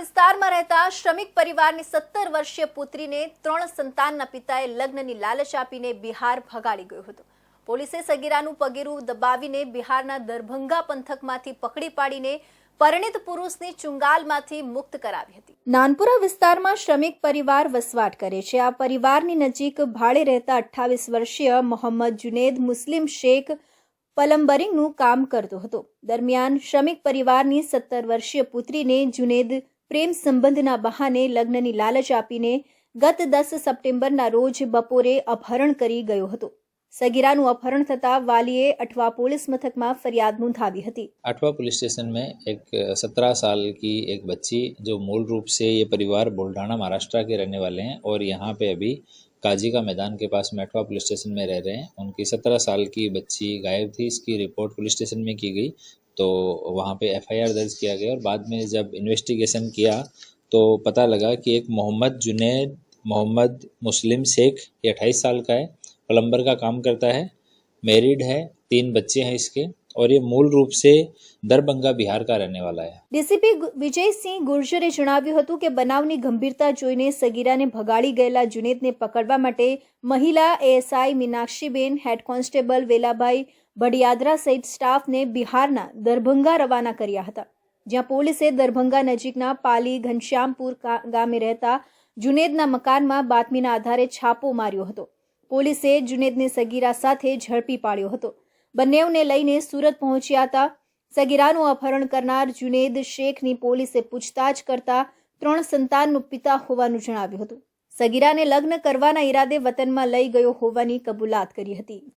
વિસ્તારમાં રહેતા શ્રમિક પરિવારની સત્તર વર્ષીય પુત્રીને ત્રણ સંતાનના પિતાએ લગ્નની લાલચ આપીને બિહાર ભગાડી ગયો હતો. પોલીસે સગીરાનું પગેરું દબાવીને બિહારના દરભંગા પંથકમાંથી પકડી પાડીને પરિણિત પુરુષની ચુંગાલમાંથી મુક્ત કરાવી હતી. નાનપુરા વિસ્તારમાં શ્રમિક પરિવાર વસવાટ કરે છે. આ પરિવારની નજીક ભાડે રહેતા અઠ્ઠાવીસ વર્ષીય મોહમ્મદ જુનેદ મુસ્લિમ શેખ પલમ્બરિંગનું કામ કરતો હતો. દરમિયાન શ્રમિક પરિવારની સત્તર વર્ષીય પુત્રીને જુનેદ પ્રેમ સંબંધના બહાને લગ્નની લાલચ આપીને ગત દસ સપ્ટેમ્બરના રોજ બપોરે અપહરણ કરી ગયો હતો સગીરાનું અપહરણ થતાં વાલીએ અઠવા પોલીસ મથકમાં ફરિયાદ નોંધાવી હતી आठवा पुलिस स्टेशन में एक सत्रह साल की एक बच्ची जो मूल रूप से ये परिवार बुल्ढाना महाराष्ट्र के रहने वाले हैं और यहाँ पे अभी काजी का मैदान के पास में अठवा पुलिस स्टेशन में रह रहे हैं। उनकी सत्रह साल की बच्ची गायब थी। इसकी रिपोर्ट पुलिस स्टेशन में की गई। तो वहाँ पे एफआईआर दर्ज किया गया और बाद में जब इन्वेस्टिगेशन किया तो पता लगा कि एक मोहम्मद जुनेद, मोहम्मद मुस्लिम शेख, ये अट्ठाईस साल का है, प्लम्बर का काम करता है, मैरिड है, तीन बच्चे हैं इसके। और ये मूल रूप से दरभंगा बिहार का रहने वाला है ડીસીપી ગુ- વિજયસિંહ ગુર્જરે જણાવ્યું હતું કે બનાવની ગંભીરતા જોઈને સગીરાને ભગાડી ગયેલા જુનેદને પકડવા માટે મહિલા ASI Meenakshiben head constable Velabhai Bhadiyadara સહિત સ્ટાફને બિહારના દરભંગા રવાના કર્યા હતા જ્યાં પોલીસે દરભંગા નજીકના પાલી ઘનશ્યામપુર કા- ગામે રહેતા જુનેદના મકાનમાં બાતમીના આધારે છાપો માર્યો હતો પોલીસે જુનેદને સગીરા સાથે ઝડપી પાડ્યો હતો બંનેવને લઈને સુરત પહોંચ્યા હતા. સગીરાનું અપહરણ કરનાર જુનેદ શેખની પોલીસે પૂછતાછ કરતા ત્રણ સંતાનનું પિતા હોવાનું જણાવ્યું હતું. સગીરાને લગ્ન કરવાના ઈરાદે વતનમાં લઈ ગયો હોવાની કબૂલાત કરી હતી.